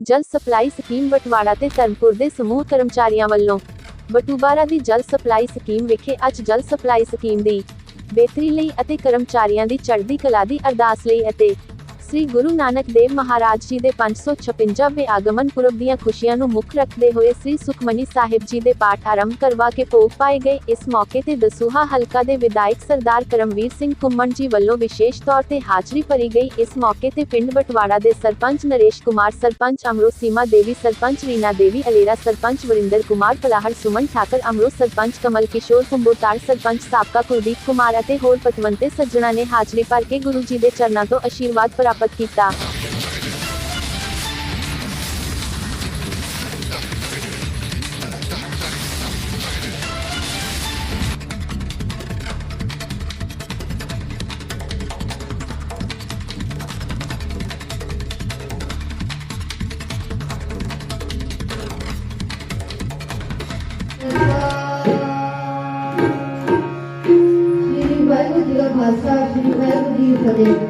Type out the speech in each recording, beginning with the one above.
ਜਲ supply scheme ਬਟਵਾੜਾ ਤੇ ਧਰਮਪੁਰ ਦੇ ਸਮੂਹ ਕਰਮਚਾਰੀਆਂ ਵੱਲੋਂ ਬਟੂਬਾਰਾ ਦੀ ਜਲ ਸਪਲਾਈ ਸਕੀਮ ਵਿਖੇ ਅੱਜ ਜਲ ਸਪਲਾਈ ਸਕੀਮ ਦੀ ਬਿਹਤਰੀ ਲਈ ਅਤੇ ਕਰਮਚਾਰੀਆਂ ਦੀ ਚੜ੍ਹਦੀ ਕਲਾ ਦੀ ਅਰਦਾਸ ਲਈ ਅਤੇ ਸ੍ਰੀ ਗੁਰੂ ਨਾਨਕ ਦੇਵ ਮਹਾਰਾਜ ਜੀ ਦੇ 556ਵੇਂ ਆਗਮਨ ਪੁਰਬ ਦੀਆਂ ਖੁਸ਼ੀਆਂ ਨੂੰ ਮੁੱਖ ਰੱਖਦੇ ਹੋਏ ਸ੍ਰੀ ਸੁਖਮਨੀ ਸਾਹਿਬ ਜੀ ਦੇ ਪਾਠ ਆਰੰਭ ਕਰਵਾ ਕੇ ਭੋਗ ਪਾਏ ਗਏ। ਇਸ ਮੌਕੇ ਤੇ ਦਸੂਹਾ ਹਲਕਾ ਦੇ ਵਿਧਾਇਕ ਸਰਦਾਰ ਕਰਮਵੀਰ ਸਿੰਘ ਘੁੰਮਣ ਜੀ ਵੱਲੋਂ ਵਿਸ਼ੇਸ਼ ਤੌਰ ਤੇ ਹਾਜ਼ਰੀ ਭਰੀ ਗਈ। ਇਸ ਮੌਕੇ ਤੇ ਪਿੰਡ ਬਟਵਾੜਾ ਦੇ ਸਰਪੰਚ ਨਰੇਸ਼ ਕੁਮਾਰ, ਸਰਪੰਚ ਅਮਰੋ ਸੀਮਾ ਦੇਵੀ, ਸਰਪੰਚ ਰੀਨਾ ਦੇਵੀ, ਅਲੇਰਾ ਸਰਪੰਚ ਵਰਿੰਦਰ ਕੁਮਾਰ ਪਲਾਹਰ ਸੁਮਨ ਠਾਕਰ, ਅਮਰੋ ਸਰਪੰਚ ਕਮਲ ਕਿਸ਼ੋਰ ਕੁੰਬੋਤਾਰ ਸਰਪੰਚ ਸਾਬਕਾ ਕੁਲਦੀਪ ਕੁਮਾਰ ਅਤੇ ਹੋਰ ਪਤਵੰਤੇ ਸੱਜਣਾ ਨੇ ਹਾਜ਼ਰੀ ਭਰ ਕੇ ਗੁਰੂ ਜੀ ਦੇ ਚਰਨਾਂ ਤੋਂ ਆਸ਼ੀਰਵਾਦ ਪ੍ਰਾਪਤ ਕੀਤਾ ਸ਼੍ਰੀ ਵਾਹਿਗੁਰੂ ਜੀ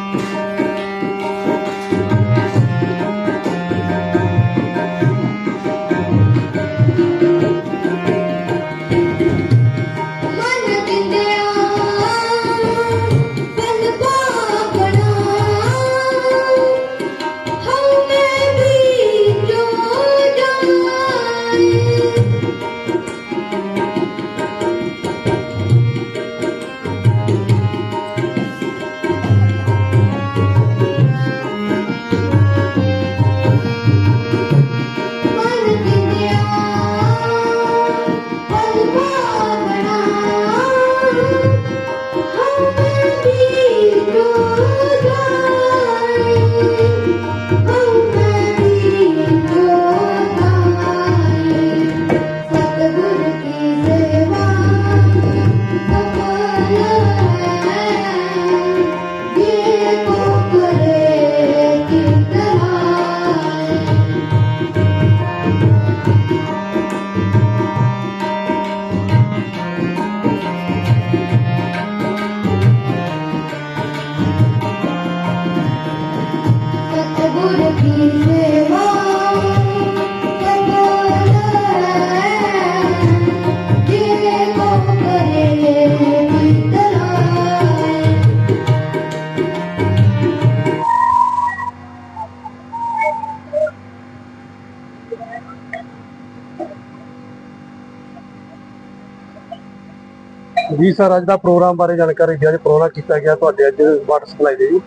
ਜੀ ਸਰ, ਅੱਜ ਦਾ ਪ੍ਰੋਗਰਾਮ ਬਾਰੇ ਜਾਣਕਾਰੀ ਦਿਓ, ਅੱਜ ਪ੍ਰੋਗਰਾਮ ਕੀਤਾ ਗਿਆ ਤੁਹਾਡੇ ਅੱਜ ਵਾਟਰ ਸਪਲਾਈ ਦੇ ਜੀ।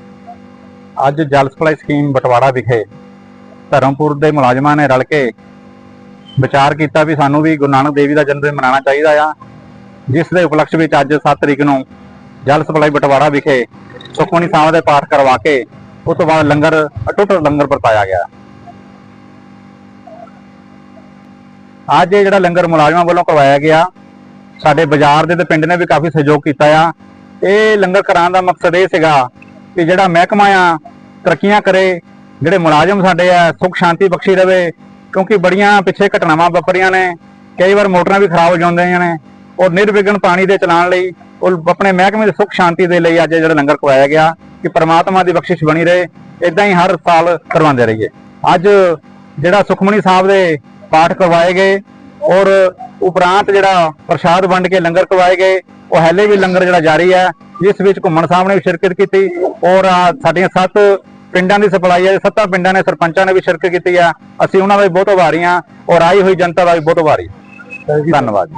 ਅੱਜ ਜਲ ਸਪਲਾਈ ਸਕੀਮ ਬਟਵਾੜਾ ਵਿਖੇ ਧਰਮਪੁਰ ਦੇ ਮੁਲਾਜ਼ਮਾਂ ਨੇ ਰਲ ਕੇ ਵਿਚਾਰ ਕੀਤਾ ਵੀ ਸਾਨੂੰ ਵੀ ਗੁਰੂ ਨਾਨਕ ਦੇਵ ਜੀ ਦਾ ਜਨਮ ਦਿਨ ਮਨਾਉਣਾ ਚਾਹੀਦਾ ਆ। ਜਿਸ ਦੇ ਉਪਲਕਸ਼ ਵਿੱਚ ਅੱਜ 7 ਤਰੀਕ ਨੂੰ ਜਲ ਸਪਲਾਈ ਬਟਵਾੜਾ ਵਿਖੇ ਸੁਖਮਨੀ ਸਾਹਿਬ ਦੇ ਪਾਠ ਕਰਵਾ ਕੇ ਉਸ ਤੋਂ ਬਾਅਦ ਲੰਗਰ, ਅਟੁੱਟ ਲੰਗਰ ਵਰਤਾਇਆ ਗਿਆ। ਅੱਜ ਇਹ ਜਿਹੜਾ ਲੰਗਰ ਮੁਲਾਜ਼ਮਾਂ ਵੱਲੋਂ ਕਰਵਾਇਆ ਗਿਆ ਸਾਡੇ ਬਾਜ਼ਾਰ ਦੇ ਤੇ ਪਿੰਡ ਨੇ ਵੀ ਕਾਫੀ ਸਹਿਯੋਗ ਕੀਤਾ ਆ। ਇਹ ਲੰਗਰ ਕਰਾਉਣ ਦਾ ਮਕਸਦ ਇਹ ਸੀਗਾ ਕਿ ਜਿਹੜਾ ਮਹਿਕਮਾ ਆ, ਤਰੱਕੀਆਂ ਕਰੇ, ਜਿਹੜੇ ਮੁਲਾਜ਼ਮ ਸਾਡੇ ਆ, ਸੁੱਖ ਸ਼ਾਂਤੀ ਬਖਸ਼ੀ ਰਵੇ, ਕਿਉਂਕਿ ਬੜੀਆਂ ਪਿੱਛੇ ਘਟਨਾਵਾਂ ਵਾਪਰੀਆਂ ਨੇ, ਕਈ ਵਾਰ ਮੋਟਰਾਂ ਵੀ ਖਰਾਬ ਹੋ ਜਾਂਦੀਆਂ ਨੇ ਔਰ ਨਿਰਵਿਘਨ ਪਾਣੀ ਦੇ ਚਲਾਉਣ ਲਈ, ਉਹ ਆਪਣੇ ਮਹਿਕਮੇ ਦੀ ਸੁੱਖ ਸ਼ਾਂਤੀ ਦੇ ਲਈ ਅੱਜ ਜਿਹੜਾ ਲੰਗਰ ਕਰਵਾਇਆ ਗਿਆ ਕਿ ਪ੍ਰਮਾਤਮਾ ਦੀ ਬਖਸ਼ਿਸ਼ ਬਣੀ ਰਹੇ ਇਦਾਂ ਹੀ ਹਰ ਸਾਲ ਕਰਵਾਉਂਦੇ ਰਹੀਏ। ਅੱਜ ਜਿਹੜਾ ਸੁਖਮਨੀ ਸਾਹਿਬ ਦੇ ਪਾਠ ਕਰਵਾਏ ਗਏ ਔਰ ਉਪਰੰਤ ਜਿਹੜਾ ਪ੍ਰਸ਼ਾਦ ਵੰਡ ਕੇ ਲੰਗਰ ਕਰਵਾਏ ਗਏ ਉਹ ਹਲੇ ਵੀ ਲੰਗਰ ਜਿਹੜਾ ਜਾਰੀ ਹੈ ਜਿਸ ਵਿੱਚ ਘੁੰਮਣ ਸਾਹਿਬ ਨੇ ਵੀ ਸ਼ਿਰਕਤ ਕੀਤੀ ਔਰ ਸਾਡੀਆਂ ਸੱਤ ਪਿੰਡਾਂ ਦੀ ਸਪਲਾਈ ਹੈ ਸੱਤਾਂ ਪਿੰਡਾਂ ਨੇ ਸਰਪੰਚਾਂ ਨੇ ਵੀ ਸ਼ਿਰਕਤ ਕੀਤੀ ਆ ਅਸੀਂ ਉਹਨਾਂ ਦਾ ਵੀ ਬਹੁਤ ਆਭਾਰੀ ਹਾਂ ਔਰ ਆਈ ਹੋਈ ਜਨਤਾ ਦਾ ਵੀ ਬਹੁਤ ਆਭਾਰੀ। ਧੰਨਵਾਦ ਜੀ